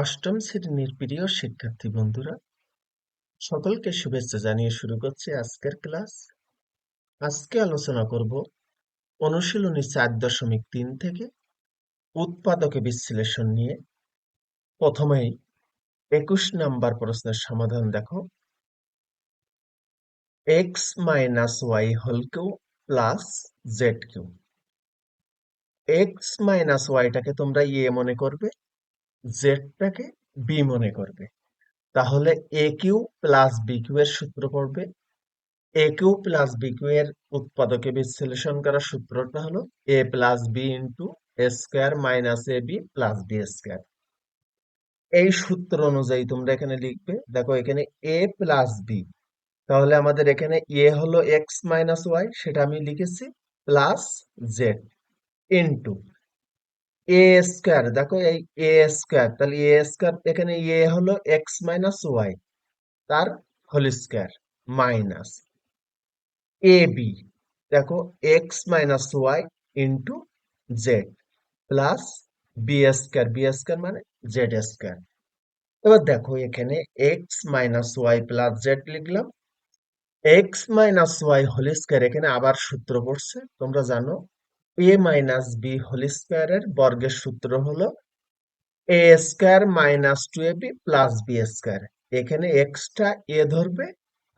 অষ্টম শ্রেণির প্রিয় শিক্ষার্থী বন্ধুরা, সকলকে শুভেচ্ছা জানিয়ে শুরু করছি আজকের ক্লাস। আজকে আলোচনা করব অনুশীলনী চার দশমিক তিন থেকে উৎপাদকে বিশ্লেষণ নিয়ে। প্রথমেই একুশ নাম্বার প্রশ্নের সমাধান দেখো। এক্স মাইনাস ওয়াই হল Q plus Z Q X minus ওয়াইটাকে তোমরা ইয়ে মনে করবে জেডটাকে বি মনে করবে। তাহলে A cube plus B cube এর সূত্র পড়বে। A cube plus B cube এর উৎপাদকে বিশ্লেষণ করার সূত্রটা হলো A plus B into A square minus A B plus B square এই সূত্র অনুযায়ী তোমরা এখানে লিখবে, দেখো এখানে এ প্লাস বি তাহলে আমাদের এখানে এ হলো এক্স মাইনাস ওয়াই সেটা আমি লিখেছি plus Z into A square দেখো এই এ স্কোয়ার তাহলে এ স্কোয়ার এখানে এ হলো এক্স মাইনাস ওয়াই তার whole square minus A B দেখো X minus Y into Z plus B square B square মানে জেড স্কোয়ার এবার দেখো এখানে X minus Y plus Z লিখলাম X minus Y whole square এখানে আবার সূত্র পড়ছে তোমরা জানো এ মাইনাস বি হোল স্কোয়ারের বর্গের সূত্র হলো A square minus two A B plus B square এখানে এক্সটা এ ধরবে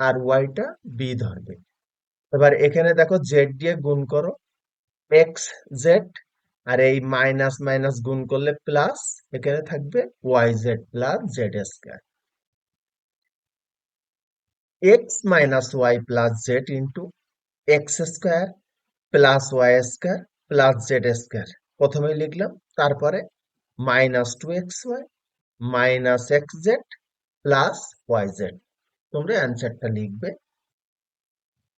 আর ওয়াইটা বি ধরবে। এবার এখানে দেখো জেড দিয়ে গুণ করো। এক্স জেড আর এই মাইনাস মাইনাস গুণ করলে প্লাস এখানে থাকবে Y Z plus Z square X minus Y plus Z into X square plus Y square plus Z square. প্রথমে লিখলাম, তারপরে minus two X Y, minus X Z, plus Y Z. তোমরা অ্যান্সারটা লিখবে।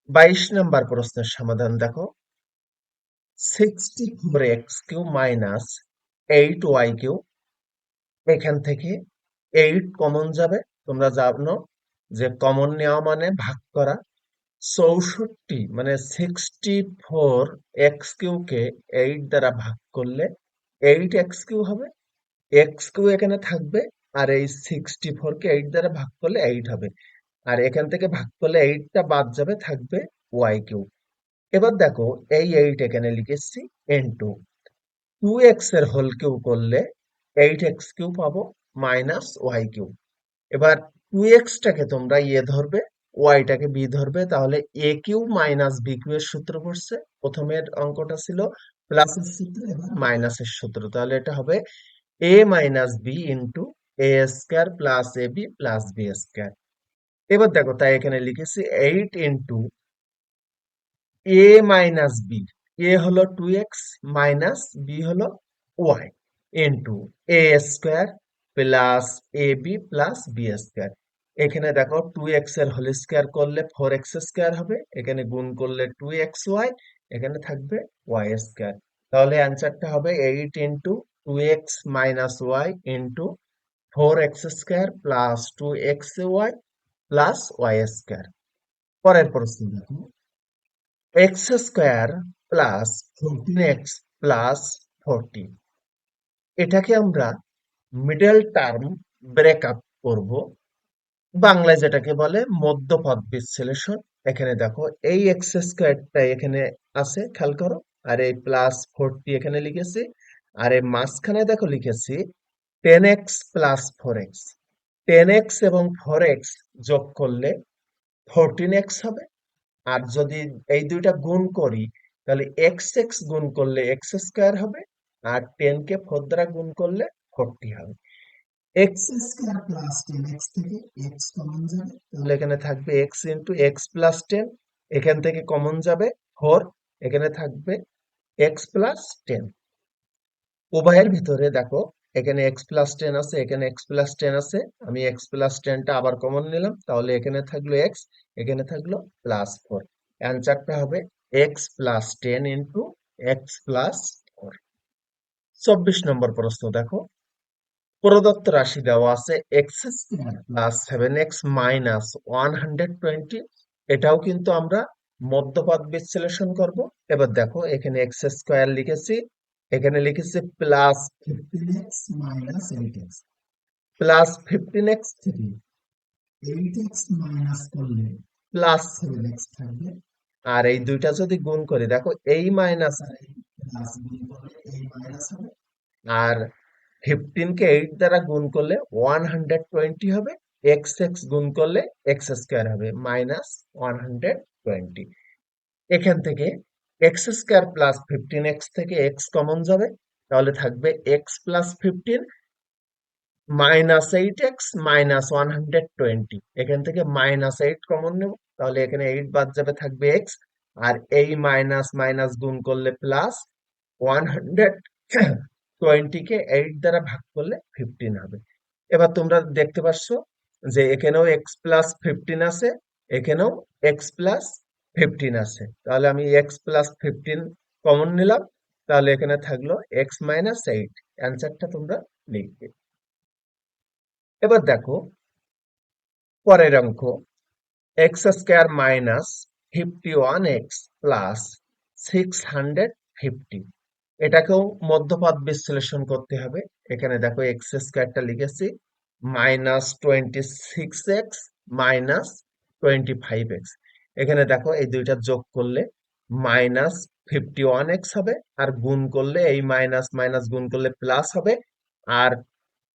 বাইশ নম্বর প্রশ্নের সমাধান দেখো। Sixty four X cube minus eight Y cube এখান থেকে এইট কমন যাবে। তোমরা জানো যে কমন নেওয়া মানে ভাগ করা। চৌষট্টি মানে সিক্সটি ফোর এক্স কিউকে এইট দ্বারা ভাগ করলে এইট এক্স কিউ হবে এক্স কিউ এখানে থাকবে আর এই সিক্সটি ফোর কে এইট দ্বারা ভাগ করলে এইট হবে। আর এখান থেকে ভাগ করলে এইটটা বাদ যাবে, থাকবে ওয়াই কিউ এবার দেখো, এই এইট এখানে লিখেছি এন টু টু এক্সের হোল কিউ করলে এইট এক্স কিউ পাবো মাইনাস ওয়াই কিউ এবার টু এক্সটাকে তোমরা ইয়ে ধরবে ওয়াইটাকে বি ধরবে, তাহলে A cube minus B cube এর সূত্র পড়ছে। প্রথমের অঙ্কটা ছিল প্লাসের সূত্র এবার মাইনাসের সূত্র। তাহলে এটা হবে A minus B into A square plus A B plus B square এবার দেখো, তাই এখানে লিখেছি eight into A minus B A হলো টু এক্স মাইনাস বি হলো Y into A square plus A B plus B square এখানে দেখো two এক্সের হোল স্কোয়ার করলে ফোর এক্স স্কোয়ার হবে, এখানে গুণ করলে টু এক্স ওয়াই এখানে থাকবে ওয়াই স্কোয়ার তাহলে অ্যান্সারটা হবে eight into two X minus Y into four X square plus two X Y plus Y square পরের প্রশ্ন দেখো X square plus fourteen X plus forty এটাকে আমরা মিডল টার্ম ব্রেকআপ করব। বাংলায় যেটাকে বলে মধ্যপদ বিশ্লেষণ। এখানে দেখো, এই এক্স স্কোয়ারটা এখানে আছে, খেয়াল করো, আর এই প্লাস ফোরটি এখানে লিখেছি, আর এই মাঝখানে দেখো লিখেছি ten X plus four X ten X এবং ফোর এক্স যোগ করলে ফোরটিন এক্স হবে, আর যদি এই দুইটা গুণ করি, তাহলে এক্স এক্স গুণ করলে এক্স স্কোয়ার হবে, আর টেন কে ফোর দ্বারা গুণ করলে ফোরটি হবে। এক্স স্কোয়ার প্লাস এক্স থেকে এখানে থাকবে X into X plus ten এখান থেকে কমন যাবে ফোর এখানে থাকবে এক্স প্লাস টেন উভয়ের ভিতরে দেখো, এখানে এক্স প্লাস টেন আছে, এখানে এক্স প্লাস টেন আছে। আমি এক্স প্লাস টেনটা আবার কমন নিলাম। তাহলে এখানে থাকল এক্স এখানে থাকল প্লাস ফোর অ্যান্সারটা হবে X plus ten into X plus four চব্বিশ নম্বর প্রশ্ন দেখো। প্রদত্ত রাশি দেওয়া আছে X square plus seven X minus one hundred twenty এটাও কিন্তু আমরা মধ্যপাত বিশ্লেষণ করব। এবার দেখো, এখানে এক্স স্কোয়ার লিখেছি, এখানে লিখেছি plus fifteen X minus eight X plus fifteen X three eight X minus করলে প্লাস সেভেন এক্স থাকবে। আর এই দুইটা যদি গুণ করি, দেখো, এই মাইনাস আর এই মাইনাস হবে। আর ফিফটিন কে এইট দ্বারা গুণ করলে ওয়ান হান্ড্রেড টোয়েন্টি হবে এক্স এক্স গুণ করলে এক্স স্কোয়ার হবে মাইনাস ওয়ান হান্ড্রেড টোয়েন্টি এখান থেকে X square plus fifteen X থেকে এক্স কমন যাবে, তাহলে থাকবে X plus fifteen minus eight X minus one hundred twenty এখান থেকে মাইনাস এইট কমন নেব, তাহলে এখানে এইট বাদ যাবে, থাকবে এক্স আর এই মাইনাস মাইনাস গুণ করলে প্লাস ওয়ান হান্ড্রেড টোয়েন্টি কে এইট দ্বারা ভাগ করলে ফিফটিন হবে। এবার তোমরা দেখতে পাচ্ছ যে এখানেও এক্স প্লাস ফিফটিন আছে, এখানেও এক্স প্লাস ফিফটিন আছে। তাহলে আমি এক্স প্লাস ফিফটিন কমন নিলাম, তাহলে এখানে থাকল এক্স মাইনাস এইট অ্যান্সারটা তোমরা লিখবে। এবার দেখো, পরের অঙ্ক X square minus fifty one X plus six hundred fifty এটাকেও মধ্যপদ বিশ্লেষণ করতে হবে। এখানে দেখো এক্স স্কোয়ারটা লিখেছি minus twenty six X minus twenty five X এখানে দেখো এই দুইটা যোগ করলে মাইনাস ফিফটি ওয়ান এক্স হবে, আর গুণ করলে এই মাইনাস মাইনাস গুণ করলে প্লাস হবে, আর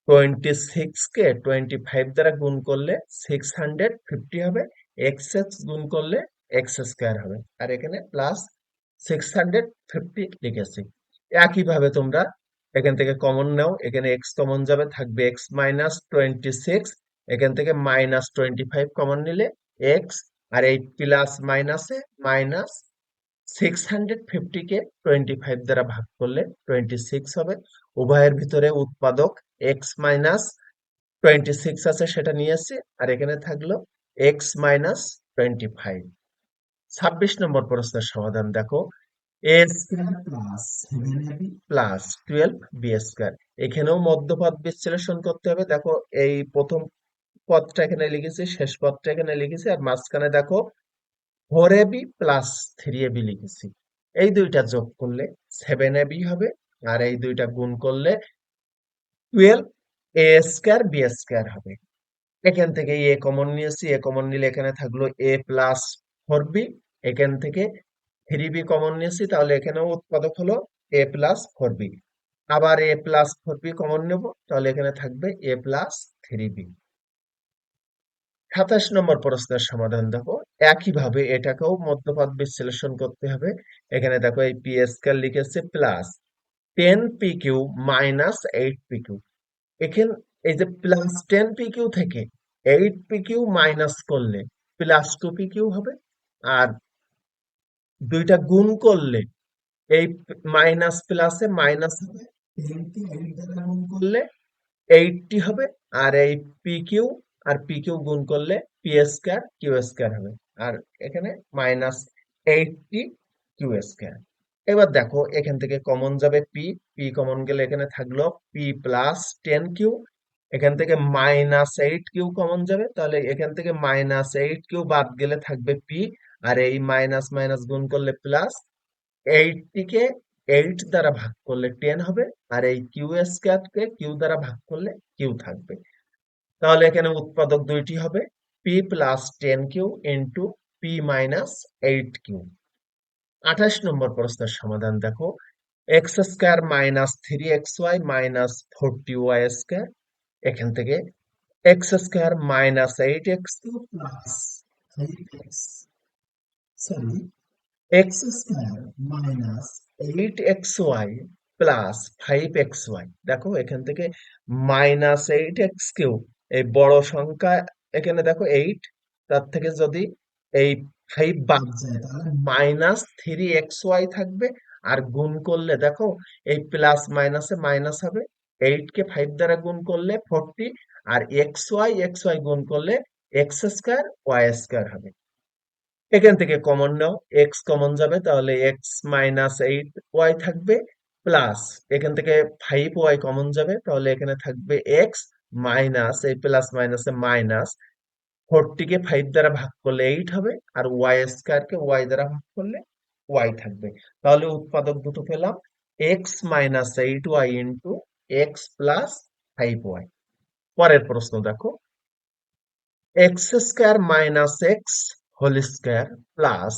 টোয়েন্টি সিক্স কে টোয়েন্টি ফাইভ দ্বারা গুণ করলে সিক্স হান্ড্রেড ফিফটি হবে এক্স এক্স গুণ করলে এক্স স্কোয়ার হবে। আর এখানে প্লাস সিক্স হান্ড্রেড ফিফটি লিখেছি। একইভাবে তোমরা এখান থেকে কমন নাও, এখানে এক্স কমন যাবে, থাকবে এক্স মাইনাস টোয়েন্টি সিক্স এখান থেকে মাইনাস টোয়েন্টি ফাইভ কমন নিলে এক্স আর এই প্লাস মাইনাসে মাইনাস সিক্স হান্ড্রেড ফিফটি কে টোয়েন্টি ফাইভ দ্বারা ভাগ করলে টোয়েন্টি সিক্স হবে। উভয়ের ভিতরে উৎপাদক এক্স মাইনাস টোয়েন্টি সিক্স আছে, সেটা নিয়ে আসছি আর এখানে থাকল এক্স মাইনাস টোয়েন্টি ফাইভ ছাব্বিশ নম্বর প্রশ্নের সমাধান দেখো। A square plus seven A B plus twelve B square এখানেও মধ্যপদ বিশ্লেষণ করতে হবে। দেখো এই প্রথম পদটা এখানে লিখেছি শেষ পদটা এখানে লিখেছি আর মাঝখানে দেখো four A B plus three A B লিখেছি। এই দুইটা যোগ করলে সেভেন এবি হবে আর এই দুইটা গুণ করলে twelve A square B square হবে। এখান থেকে এ কমন নিয়েছি এ কমন নিলে এখানে থাকল এ প্লাস ফোর বি এখান থেকে থ্রি বি কমন নিয়েছি, তাহলে এখানেও উৎপাদক হলো এ প্লাস ফোর বি আবার A plus four B common নেব, তাহলে এখানে থাকবে এ প্লাস থ্রি বি সাতাশ নম্বর প্রশ্নের সমাধান দেখো, একইভাবে এটাকেও মধ্যপদ বিশ্লেষণ করতে হবে। এখানে দেখো এই পি স্কয়ার লিখেছে plus ten P Q minus eight P Q. এখানে, এই যে প্লাস টেন পি কিউ থেকে এইট পি কিউ মাইনাস করলে প্লাস টু পি কিউ হবে, আর দুইটা গুণ করলে এই মাইনাস প্লাসে মাইনাস হবে এইট গুণ করলে এইটটি হবে, আর এই পি কিউ আর পি কিউ গুণ করলে পি স্কয়ার কিউ স্কয়ার হবে। আর এখানে মাইনাস এইটটি কিউ স্কয়ার এবার দেখো, এখান থেকে কমন যাবে পি পি কমন গেলে এখানে থাকল পি প্লাস টেন কিউ এখান থেকে মাইনাস এইট কিউ কমন যাবে, তাহলে এখান থেকে মাইনাস এইট কিউ বাদ গেলে থাকবে পি আর এই মাইনাস মাইনাস গুণ করলে প্লাস এইটটিকে এইট দ্বারা ভাগ করলে টেন হবে, আর এই কিউ স্কয়ারকে কিউ দ্বারা ভাগ করলে কিউ থাকবে। তাহলে এখানে উৎপাদক দুইটি হবে P plus ten Q into P minus eight Q আঠাশ নম্বর প্রশ্নের সমাধান দেখো X square minus three X Y minus forty Y square এখান থেকে X square minus eight X Q plus sorry X square minus eight X Y plus five X Y দেখো, এখান থেকে minus eight x Q এই বড় সংখ্যা এখানে দেখো এইট তার থেকে যদি এই ফাইভ বাদ যায়, তাহলে মাইনাস থ্রি এক্স ওয়াই থাকবে, আর গুণ করলে দেখো, এই প্লাস মাইনাসে মাইনাস হবে এইট কে ফাইভ দ্বারা গুণ করলে ফোরটি আর এক্স ওয়াই এক্স ওয়াই গুণ করলে এক্স স্কোয়ার ওয়াই স্কোয়ার হবে। এখান থেকে কমন নাও এক্স কমন যাবে, তাহলে এক্স মাইনাস এইট ওয়াই থাকবে প্লাস এখান থেকে ফাইভ ওয়াই কমন যাবে, তাহলে এখানে থাকবে এক্স মাইনাস এই প্লাস মাইনাসে মাইনাস ফোরটিকে ফাইভ দ্বারা ভাগ করলে এইট হবে, আর ওয়াই স্কোয়ারকে ওয়াই দ্বারা ভাগ করলে ওয়াই থাকবে। তাহলে উৎপাদক দুটো পেলাম X minus eight Y into X plus five Y পরের প্রশ্ন দেখো X square minus X whole square plus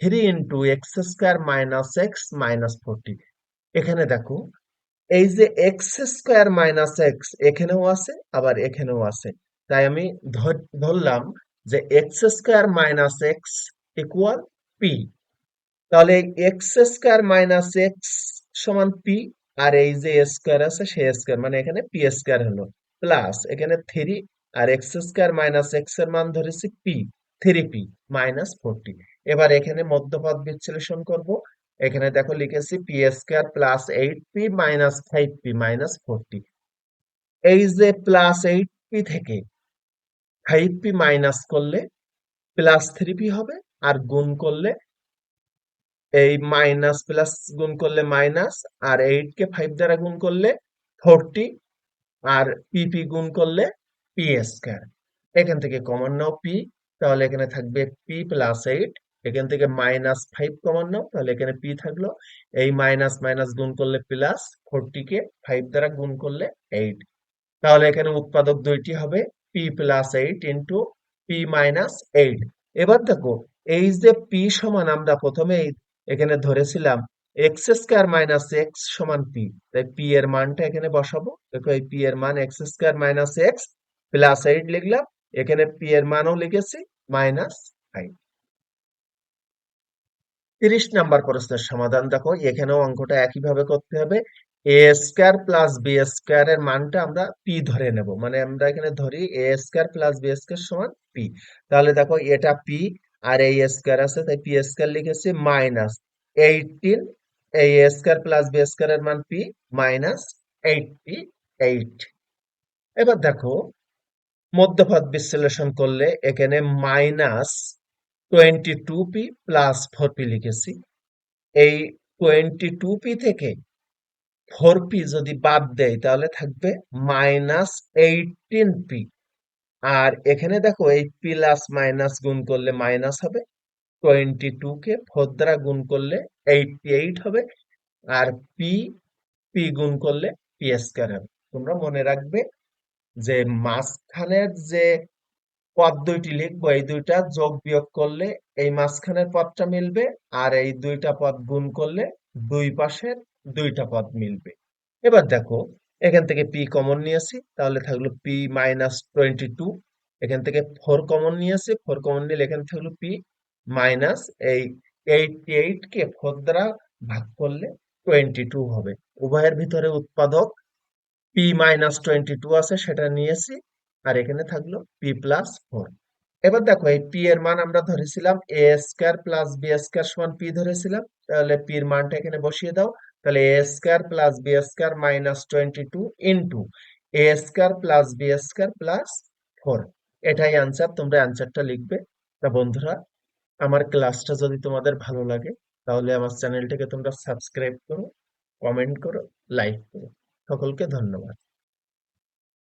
three into X square minus X minus forty এখানে দেখো, এই যে এক্স স্কোয়ার মাইনাস এক্স এখানেও আছে, আবার এখানেও আছে। তাই আমি ধর- ধরলাম যে X square minus X equal P তাহলে এক্স স্কোয়ার মাইনাস এক্স সমান পি আর এই যে স্কোয়ার আছে সেই স্কোয়ার মানে এখানে পি স্কোয়ার হলো। প্লাস এখানে থ্রি আর এক্স স্কোয়ার মাইনাস এক্সের মান ধরেছি P three P minus forty এবার এখানে মধ্যপদ বিশ্লেষণ করব। এখানে দেখো লিখেছি P square plus eight P minus five P minus forty এই যে প্লাস এইট পি থেকে ফাইভ পি মাইনাস করলে প্লাস থ্রি পি হবে আর গুণ করলে এই মাইনাস প্লাস গুণ করলে মাইনাস আর এইট কে ফাইভ দ্বারা গুণ করলে ফোরটি আর পিপি গুণ করলে পি স্কোয়ার এখান থেকে কমন নাও পি তাহলে এখানে থাকবে পি প্লাস এইট এখান থেকে মাইনাস ফাইভ কমন নাও তাহলে এখানে পি থাকল। এই মাইনাস মাইনাস গুণ করলে প্লাস ফোরটি কে ফাইভ দ্বারা গুণ করলে এইট তাহলে এখানে উৎপাদক দুইটি হবে P plus eight into P minus eight এবার দেখো, এই যে পি সমান আমরা প্রথমে এখানে ধরেছিলাম এক্স স্কোয়ার মাইনাস এক্স সমান পি তাই পি এর মানটা এখানে বসাবো। দেখো এই পি এর মান X square minus X plus eight লিখলাম, এখানে পি এর মানও লিখেছি মাইনাস ফাইভ। তিরিশ নাম্বার প্রশ্নের সমাধান দেখো, এখানেও অঙ্কটা একইভাবে করতে হবে। A square plus B square এর মানটা আমরা পি ধরে নেব মানে আমরা এখানে ধরি A square plus B square সমান পি তাহলে দেখো এটা পি আর এই স্কোয়ার আছে, তাই পি স্কোয়ার লিখেছি মাইনাস এইটিন এই স্কোয়ার প্লাস বি স্কোয়ার এর মান পি মাইনাস এইটটি এইট। এবার দেখো মধ্যপদ বিশ্লেষণ করলে এখানে minus twenty two P plus four P লিখেছি। এই টোয়েন্টি টু পি থেকে ফোর পি যদি বাদ দেয় তাহলে থাকবে মাইনাস এইটিন পি। আর এখানে দেখো এই প্লাস মাইনাস গুণ করলে মাইনাস হবে। টোয়েন্টি টু কে ফোর দ্বারা গুণ করলে এইটটি এইট হবে। আর পি পি গুণ করলে পি স্কোয়ার হবে। তোমরা মনে রাখবে যে মাঝখানের যে পদ দুইটি লিখব, এই দুইটা যোগ বিয়োগ করলে এই মাঝখানের পদটা মিলবে আর এই দুইটা পদ গুণ করলে দুই পাশের দুইটা পদ মিলবে। এবার দেখো, এখান থেকে পি কমন নিয়েছি, তাহলে থাকল পি মাইনাস টোয়েন্টি টু এখান থেকে ফোর কমন নিয়েছি ফোর কমন নিলে এখানে থাকল পি মাইনাস এই এইট কে ফোর দ্বারা ভাগ করলে টোয়েন্টি টু হবে। উভয়ের ভিতরে উৎপাদক পি মাইনাস টোয়েন্টি টু আছে, সেটা নিয়েছি, আর এখানে থাকল পি প্লাস ফোর এবার দেখো, এই পি এর মান আমরা ধরেছিলাম A square plus B square সমান পি ধরেছিলাম, তাহলে পি এর মানটা এখানে বসিয়ে দাও, তাহলে A square plus B square minus twenty two into A square plus B square plus four এটাই আনসার তোমরা আনসারটা লিখবে। তা বন্ধুরা, আমার ক্লাসটা যদি তোমাদের ভালো লাগে, তাহলে আমার চ্যানেলটাকে তোমরা সাবস্ক্রাইব করো কমেন্ট করো লাইক করো। সকলকে ধন্যবাদ।